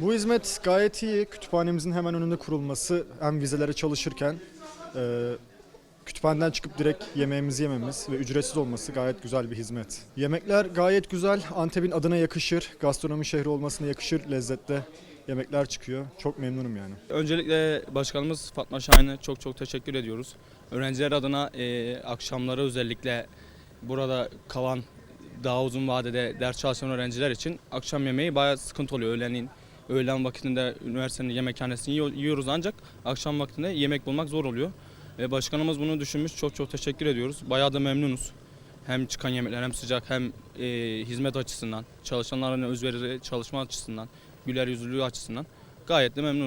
Bu hizmet gayet iyi. Kütüphanemizin hemen önünde kurulması hem vizelere çalışırken e, kütüphaneden çıkıp direkt yemeğimizi yememiz ve ücretsiz olması gayet güzel bir hizmet. Yemekler gayet güzel. Antep'in adına yakışır. Gastronomi şehri olmasına yakışır lezzette. Yemekler çıkıyor. Çok memnunum yani. Öncelikle başkanımız Fatma Şahin'e çok çok teşekkür ediyoruz. Öğrenciler adına e, akşamları özellikle burada kalan daha uzun vadede ders çalışan öğrenciler için akşam yemeği bayağı sıkıntı oluyor. Öğlenin, öğlen vakitinde üniversitenin yemekhanesini yiyor- yiyoruz ancak akşam vaktinde yemek bulmak zor oluyor. Ve başkanımız bunu düşünmüş. Çok çok teşekkür ediyoruz. Bayağı da memnunuz. Hem çıkan yemekler hem sıcak hem e, hizmet açısından, çalışanların özverili çalışma açısından, güler yüzlülüğü açısından gayet de memnunuz.